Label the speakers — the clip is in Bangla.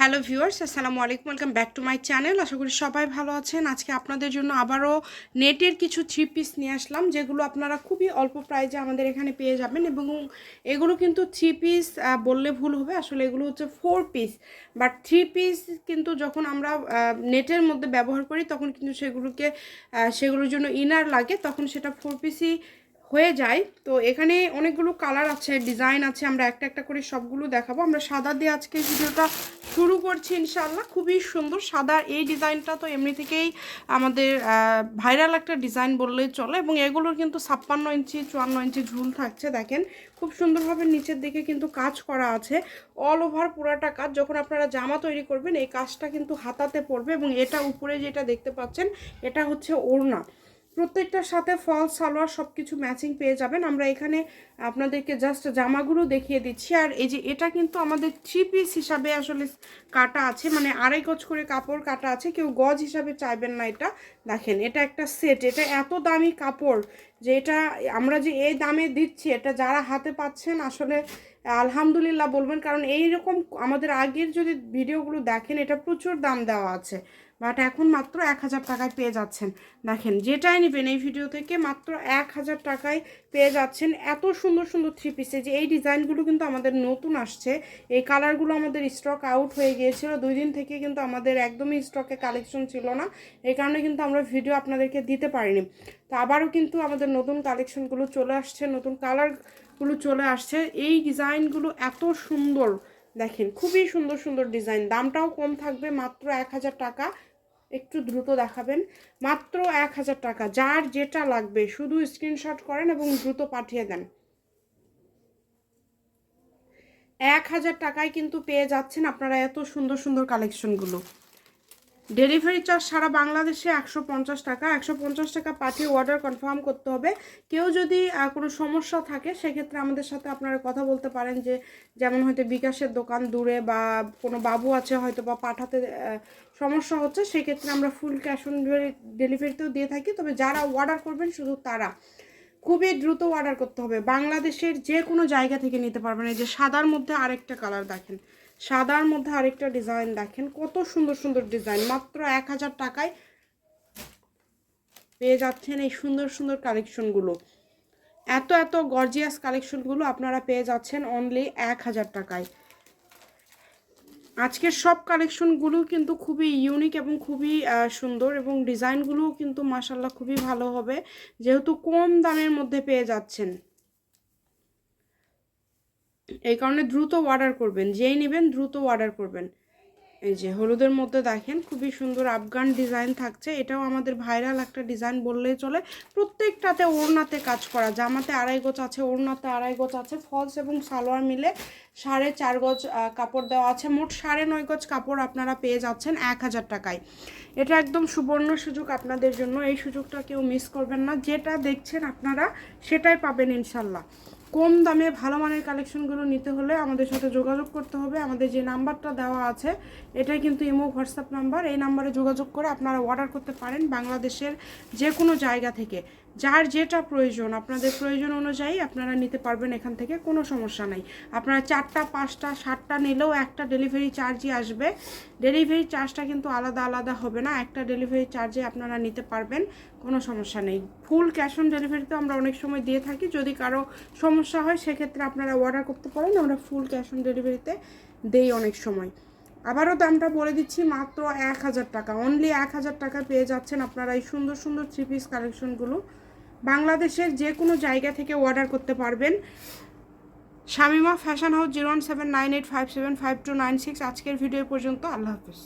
Speaker 1: হ্যালো ভিউয়ার্স আসসালামু আলাইকুম welcome back to my channel আশা করি সবাই ভালো আছেন। আজকে আপনাদের জন্য আবারও নেটের কিছু থ্রি পিস নিয়ে আসলাম, যেগুলো আপনারা খুবই অল্প প্রাইজে আমাদের এখানে পেয়ে যাবেন এবং এগুলো কিন্তু থ্রি পিস বললে ভুল হবে। আসলে এগুলো হচ্ছে four piece but three piece কিন্তু যখন আমরা নেটের মধ্যে ব্যবহার করি, তখন কিন্তু সেগুলোকে সেগুলোর জন্য ইনার লাগে, তখন সেটা ফোর পিসই হয়ে যায়। তো এখানে অনেকগুলো কালার আছে ডিজাইন আছে, আমরা একটা একটা করে সবগুলো দেখাবো। আমরা সাদা দিয়ে আজকে ভিডিওটা শুরু করছি ইনশাল্লাহ খুবই সুন্দর সাদা এই ডিজাইনটা তো এমনি থেকেই আমাদের ভাইরাল একটা ডিজাইন বললেই চলে এবং এগুলোর কিন্তু ছাপ্পান্ন ইঞ্চি, চুয়ান্ন ইঞ্চি ঝুল থাকছে, দেখেন। খুব সুন্দরভাবে নিচের দিকে কিন্তু কাজ করা আছে। অল ওভার পুরাটা কাজ, যখন আপনারা জামা তৈরি করবেন, এই কাজটা কিন্তু হাতাতে পড়বে এবং এটা উপরে যেটা দেখতে পাচ্ছেন, এটা হচ্ছে ওড়না। প্রত্যেকটার সাথে ফলস সালোয়ার সব কিছু ম্যাচিং পেয়ে যাবেন। আমরা এখানে আপনাদেরকে জাস্ট জামাগুলো দেখিয়ে দিচ্ছি। আর এই যে এটা কিন্তু আমাদের থ্রি পিস হিসাবে আসলে কাটা আছে। মানে আড়াই গজ করে কাপড় কাটা আছে। কেউ গজ হিসাবে চাইবেন না এটা। দেখেন, এটা একটা সেট এটা এত দামি কাপড় যে এটা আমরা যে এই দামে দিচ্ছি, এটা যারা হাতে পাচ্ছেন আসলে আলহামদুলিল্লাহ বলবেন। কারণ এই রকম আমাদের আগের যদি ভিডিওগুলো দেখেন, এটা প্রচুর দাম দেওয়া আছে। বাট এখন মাত্র এক হাজার টাকায় পেয়ে যাচ্ছেন। দেখেন, যেটাই নেবেন এই ভিডিও থেকে মাত্র এক হাজার টাকায় পেয়ে যাচ্ছেন। এত সুন্দর সুন্দর থ্রি পিসে যে এই ডিজাইনগুলো কিন্তু আমাদের নতুন আসছে। এই কালারগুলো আমাদের স্টক আউট হয়ে গিয়েছিল। দুই দিন থেকে কিন্তু আমাদের একদমই স্টকে কালেকশন ছিল না। এই কারণে কিন্তু আমরা ভিডিও আপনাদেরকে দিতে পারিনি। তো আবারও কিন্তু আমাদের নতুন কালেকশনগুলো চলে আসছে, নতুন কালারগুলো চলে আসছে। এই ডিজাইনগুলো এত সুন্দর। দেখেন, খুবই সুন্দর সুন্দর ডিজাইন। দামটাও কম থাকবে, মাত্র এক হাজার টাকা। একটু দ্রুত দেখাবেন। মাত্র এক হাজার টাকা। যার যেটা লাগবে, শুধু স্ক্রিনশট করেন এবং দ্রুত পাঠিয়ে দেন। এক হাজার টাকায় কিন্তু পেয়ে যাচ্ছেন আপনারা এত সুন্দর সুন্দর কালেকশনগুলো ডেলিভারি চার্জ সারা বাংলাদেশে একশো পঞ্চাশ টাকা। একশো পঞ্চাশ টাকা পাঠিয়ে অর্ডার কনফার্ম করতে হবে। কেউ যদি কোনো সমস্যা থাকে, সেক্ষেত্রে আমাদের সাথে আপনারা কথা বলতে পারেন যে, যেমন হয়তো বিকাশের দোকান দূরে বা কোনো বাবু আছে হয়তো বা পাঠাতে সমস্যা হচ্ছে, সেক্ষেত্রে আমরা ফুল ক্যাশ অন ডেলিভারিতেও দিয়ে থাকি। তবে যারা অর্ডার করবেন, শুধু তারা। খুবই দ্রুত অর্ডার করতে হবে। বাংলাদেশের যে কোনো জায়গা থেকে নিতে পারবেন। এই যে সাদার মধ্যে আরেকটা কালার দেখেন। সাদার মধ্যে আরেকটা ডিজাইন দেখেন, কত সুন্দর সুন্দর ডিজাইন, মাত্র এক হাজার টাকায় পেয়ে যাচ্ছেন এই সুন্দর সুন্দর কালেকশনগুলো। এত এত গর্জিয়াস কালেকশনগুলো আপনারা পেয়ে যাচ্ছেন অনলি এক হাজার টাকায়। আজকের সব কালেকশনগুলো কিন্তু খুবই ইউনিক এবং খুবই সুন্দর এবং ডিজাইনগুলোও কিন্তু মাসাল্লাহ খুবই ভালো হবে, যেহেতু কম দামের মধ্যে পেয়ে যাচ্ছেন। এই কারণে দ্রুত অর্ডার করবেন, যেই নেবেন দ্রুত অর্ডার করবেন। এই যে হলুদের মধ্যে দেখেন খুবই সুন্দর আফগান ডিজাইন থাকছে, এটাও আমাদের ভাইরাল একটা ডিজাইন বললেই চলে। প্রত্যেকটাতে ওড়নাতে কাজ করা, জামাতে আড়াই গোছ আছে, ওড়নাতে আড়াই গোছ আছে ফলস এবং সালোয়ার মিলে সাড়ে চার গজ কাপড় দেওয়া আছে। মোট সাড়ে নয় গজ কাপড় আপনারা পেয়ে যাচ্ছেন এক হাজার টাকায়। এটা একদম সুবর্ণ সুযোগ আপনাদের জন্য, এই সুযোগটা কেউ মিস করবেন না। যেটা দেখছেন আপনারা, সেটাই পাবেন ইনশাল্লাহ। কম দামে ভালো মানের কালেকশনগুলো নিতে হলে আমাদের সাথে যোগাযোগ করতে হবে। আমাদের যে নাম্বারটা দেওয়া আছে, এটাই কিন্তু ইমো, হোয়াটসঅ্যাপ নাম্বার। এই নাম্বারে যোগাযোগ করে আপনারা অর্ডার করতে পারেন বাংলাদেশের যে কোনো জায়গা থেকে। যার যেটা প্রয়োজন, আপনাদের প্রয়োজন অনুযায়ী আপনারা নিতে পারবেন এখান থেকে, কোনো সমস্যা নাই। আপনারা চারটা, পাঁচটা, সাতটা নিলেও একটা ডেলিভারি চার্জই আসবে। ডেলিভারি চার্জটা কিন্তু আলাদা আলাদা হবে না, একটা ডেলিভারি চার্জে আপনারা নিতে পারবেন, কোনো সমস্যা নেই। ফুল ক্যাশ অন ডেলিভারিতে আমরা অনেক সময় দিয়ে থাকি, যদি কারও সমস্যা হয়, সেক্ষেত্রে আপনারা অর্ডার করতে পারেন, আমরা ফুল ক্যাশ অন ডেলিভারিতে দেই অনেক সময়। আবারও দামটা বলে দিচ্ছি, মাত্র এক হাজার টাকা। অনলি এক হাজার টাকা পেয়ে যাচ্ছেন আপনারা এই সুন্দর সুন্দর থ্রি পিস কালেকশনগুলো বাংলাদেশের যে কোনো জায়গা থেকে অর্ডার করতে পারবেন। Shamima fashion house zero one seven nine eight five seven five two nine six আজকের ভিডিও পর্যন্ত আল্লাহ হাফিজ।